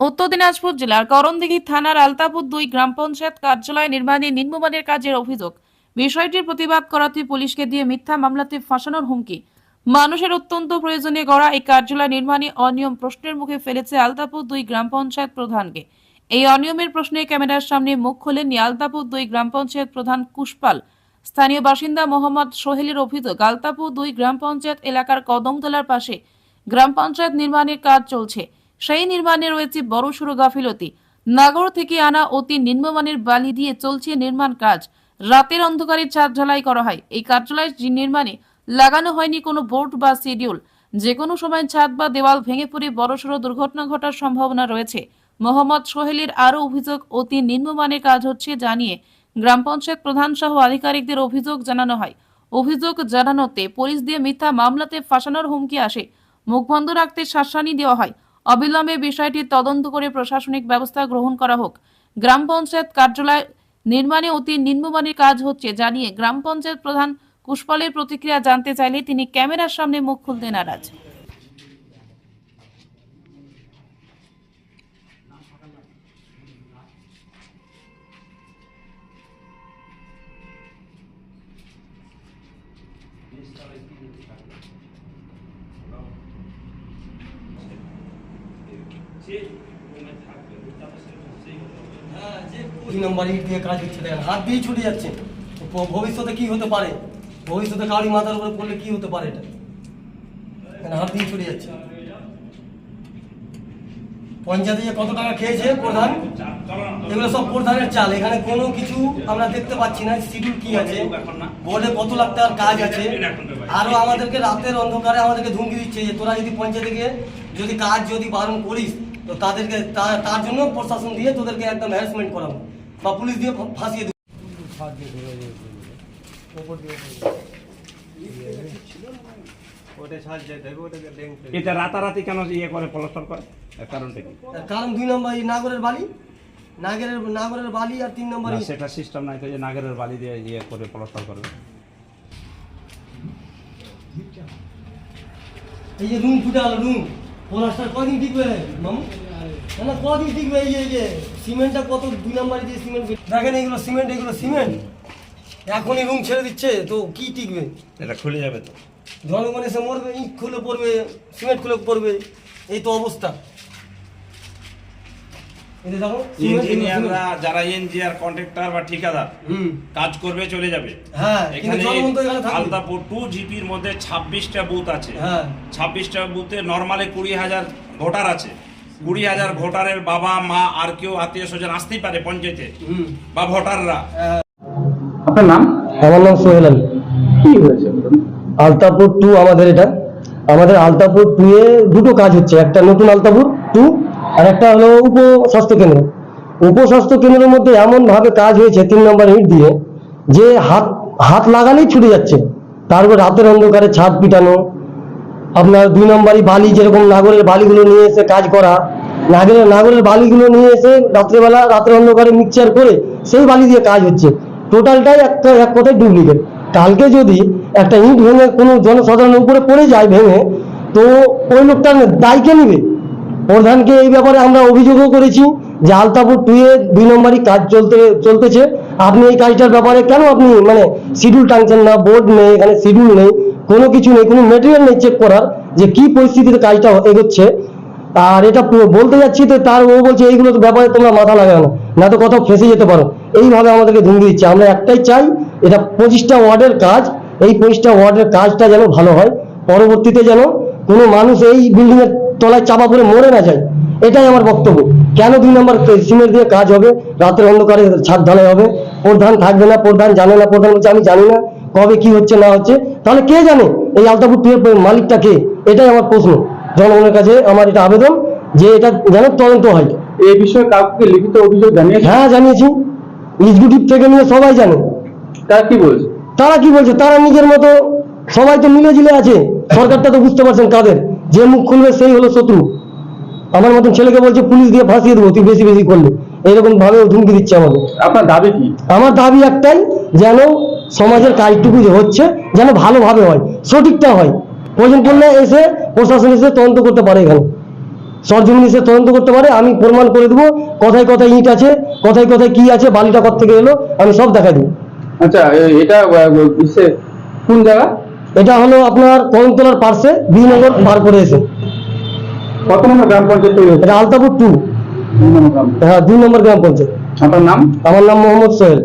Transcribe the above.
উত্তর দিনাজপুর জেলার করণদিঘি থানার আলতাপুর দুই গ্রাম পঞ্চায়েত কার্যালয় নির্মাণে নিম্নমানের কাজের অভিযোগ। বিষয়টির প্রতিবাদ করাতে পুলিশকে দিয়ে মিথ্যা মামলাতে ফাঁসানোর হুমকি। মানুষের অত্যন্ত প্রয়োজনে গড়া এই কার্যালয় নির্মাণে অনিয়ম প্রশ্নের মুখে ফেলেছে আলতাপুর দুই গ্রাম পঞ্চায়েত প্রধানকে। এই অনিয়মের প্রশ্নে ক্যামেরার সামনে মুখ খোলেননি আলতাপুর দুই গ্রাম পঞ্চায়েত প্রধান কুশপাল। স্থানীয় বাসিন্দা মোহাম্মদ সোহেলের অভিযোগ, আলতাপুর দুই গ্রাম পঞ্চায়েত এলাকার কদমতলার পাশে গ্রাম পঞ্চায়েত নির্মাণের কাজ চলছে। সেই নির্মাণে রয়েছে বড়সড় গাফিলতি। নাগর থেকে আনা অতি নিম্নমানের বালি দিয়ে চলছে নির্মাণ কাজ। রাতের অন্ধকারে ছাদ ঢালাই করা হয়। এই কার্যালয় নির্মাণে লাগানো হয়নি কোনো বোর্ড বা শিডিউল যে কোনো সময় ছাদ বা দেওয়াল ভেঙে পড়ে বড়সড় দুর্ঘটনা ঘটার সম্ভাবনা রয়েছে। মোহাম্মদ সোহেলের আরও অভিযোগ অতি নিম্নমানের কাজ হচ্ছে জানিয়ে গ্রাম পঞ্চায়েত প্রধান সহ আধিকারিকদের অভিযোগ জানানো হয়। অভিযোগ জানানোতে পুলিশ দিয়ে মিথ্যা মামলাতে ফাঁসানোর হুমকি আসে। মুখ বন্ধ রাখতে শাসানি দেওয়া হয়। অবিলম্বে বিষয়টি তদন্ত করে প্রশাসনিক ব্যবস্থা গ্রহণ করা হোক। গ্রাম পঞ্চায়েত কার্যালয় নির্মাণে অতি নিম্নমানের কাজ হচ্ছে জানিয়ে গ্রাম পঞ্চায়েত প্রধান কুশপালের প্রতিক্রিয়া জানতে চাইলে তিনি ক্যামেরার সামনে মুখ খুলতে নারাজ। দুই নম্বর ইট দিয়ে কাজ হচ্ছে দেখেন হাত দিয়ে ছুটে যাচ্ছে। ভবিষ্যতে কি হতে পারে? ভবিষ্যতে কারি মাথার উপরে পড়লে কি হতে পারে এটা? হাত দিয়ে ছুটে যাচ্ছে। পঞ্চায়েতে যে কত টাকা খেয়েছে প্রধান এগুলো সব প্রধানের চাল। এখানে কোনো কিছু আমরা দেখতে পাচ্ছি না শিডিউল কি আছে। বোর্ডে কত লাখ টাকার কাজ আছে। আরও আমাদেরকে রাতের অন্ধকারে আমাদেরকে ধুমকি দিচ্ছে যে তোরা যদি পঞ্চায়েতে গিয়ে যদি কাজ যদি বারণ করিস তো তাদেরকে তার জন্য প্রশাসন দিয়ে তোদেরকে একদম হ্যারাসমেন্ট করাবো। বা পুলিশ দিয়ে ফাঁসিয়ে দেবো। এটা রাতারাতি কেন ইয়ে করে করে? কারণটা কি? কারণ দুই নম্বর এই নাগরের বালি। নাগরের নাগরের বালি আর তিন নম্বর সেটা সিস্টেম নাই তো যে নাগরের বালি দিয়ে ইয়ে করে করবে এই যে রুম রুম। পলাশটার কদিন টিকবে? মামু? না কদিন টিকবে? এই যে যে সিমেন্টটা কত? দুই নাম্বার দিয়ে সিমেন্ট দেখেন এইগুলো সিমেন্ট এগুলো সিমেন্ট। এখনই রুম ছেড়ে দিচ্ছে তো কি টিকবে? এটা খুলে যাবে তো। জনগণ এসে মরবে ইট খুলে পড়বে সিমেন্ট খুলে পড়বে। এই তো অবস্থা এই যে দেখো সিমেন্ট, এগুলো ইঞ্জিনিয়াররা সিমেন্ট। যারা ইঞ্জিনিয়ার কন্ট্রাক্টর বা ঠিকাদার কাজ করবে চলে যাবে। হ্যাঁ এখানে আলতাপুর টু জিপির মধ্যে ছাব্বিশটা বুথ আছে। হ্যাঁ। ছাব্বিশটা বুথে নর্মালি কুড়ি হাজার ভোটার আছে। কুড়ি হাজার ভোটারের বাবা মা আর কেউ আত্মীয় স্বজন আসতেই পারে পঞ্চায়েতে বা ভোটাররা। আপনার নাম? আমার নাম সোহেল আলী। কি হয়েছে? আলতাপুর টু আমাদের এটা। আমাদের আলতাপুর টু এ দুটো কাজ হচ্ছে। একটা নতুন আলতাপুর টু আর একটা হলো উপ স্বাস্থ্য কেন্দ্র। উপস্বাস্থ্য কেন্দ্রের মধ্যে এমন ভাবে কাজ হয়েছে তিন নম্বর ইট দিয়ে যে হাত হাত লাগালেই ছুটে যাচ্ছে। তারপর রাতের অন্ধকারে ছাদ পিটানো, আপনার দুই নম্বরই বালি, যেরকম নাগরের বালিগুলো নিয়ে এসে কাজ করা, নাগরের নাগরের বালিগুলো নিয়ে এসে রাত্রেবেলা, রাতের অন্ধকারে মিক্সচার করে সেই বালি দিয়ে কাজ হচ্ছে। টোটালটাই একটা, এক কথায় ডুপ্লিকেট কালকে যদি একটা ইট ভেঙে কোনো জনসাধারণের উপরে পড়ে যায় ভেঙে, তো ওই লোকটার দায়কে নিবে। প্রধানকে এই ব্যাপারে আমরা অভিযোগও করেছি যে আলতাপুর টুয়ে দুই নম্বরই কাজ চলতে, চলতেছে। আপনি এই কাজটার ব্যাপারে কেন আপনি মানে শিডিউল টানছেন না? বোর্ড নেই, এখানে শিডিউল নেই, কোনো কিছু নেই, কোনো মেটেরিয়াল নেই চেক করার যে কি পরিস্থিতিতে কাজটা এগোচ্ছে। আর এটা বলতে যাচ্ছি তো, তার ও বলছে, এইগুলো ব্যাপারে তোমরা মাথা লাগাও না না তো কোথাও ফেসে যেতে পারো। এইভাবে আমাদেরকে ধুমকি দিচ্ছে। আমরা একটাই চাই, এটা পঁচিশটা ওয়ার্ডের কাজ, এই পঁচিশটা ওয়ার্ডের কাজটা যেন ভালো হয়। পরবর্তীতে যেন কোনো মানুষ এই বিল্ডিং এর তলায় চাপা পড়ে মরে না যায়। এটাই আমার বক্তব্য। কেন দুই নম্বর সিমেন্ট দিয়ে কাজ হবে? রাতের অন্ধকারে ছাদ ঢালাই হবে। প্রধান থাকবে না প্রধান জানে না প্রধান বলছে আমি জানি না কবে কি হচ্ছে না হচ্ছে। তাহলে কে জানে? এই আলতাপুর টুয়ের মালিকটা কে? এটাই আমার প্রশ্ন। জনগণের কাছে আমার এটা আবেদন যে এটা যেন তদন্ত হয়। এই বিষয়ে কাউকে লিখিত অভিযোগ জানিয়েছে হ্যাঁ জানিয়েছি। এক্সিকিউটিভ থেকে নিয়ে সবাই জানে। তারা কি বলছে? তারা কি বলছে? তারা নিজের মতো সবাই তো মিলে জিলে আছে। সরকারটা তো বুঝতে পারছেন কাদের। যে মুখ খুলবে সেই হলো শত্রু। আমার মতন ছেলেকে বলছে পুলিশ দিয়ে ফাঁসিয়ে দেবো তুই বেশি বেশি করলে। এরকম ভাবে ধুমকি দিচ্ছে আমাকে। আপনার দাবি কি? আমার দাবি একটাই যেন সমাজের কাজটুকু যে হচ্ছে যেন ভালোভাবে হয় সঠিকটা হয়। প্রয়োজন পড়লে এসে প্রশাসন এসে তদন্ত করতে পারে এখানে। সরজমিন এসে তদন্ত করতে পারে আমি প্রমাণ করে দেবো কোথায় কোথায় ইট আছে কোথায় কোথায় কি আছে বালিটা কর থেকে এলো আমি সব দেখাই দেবো। আচ্ছা এটা কোন জায়গা? এটা হলো আপনার কংতলার পার্শ্বে দুই নম্বর পার করে এসে কত নম্বর গ্রাম পঞ্চায়েত এটা আলতাপুর টু। গ্রাম হ্যাঁ দুই নম্বর গ্রাম পঞ্চায়েত। আপনার নাম? আমার নাম মোহাম্মদ সোহেল।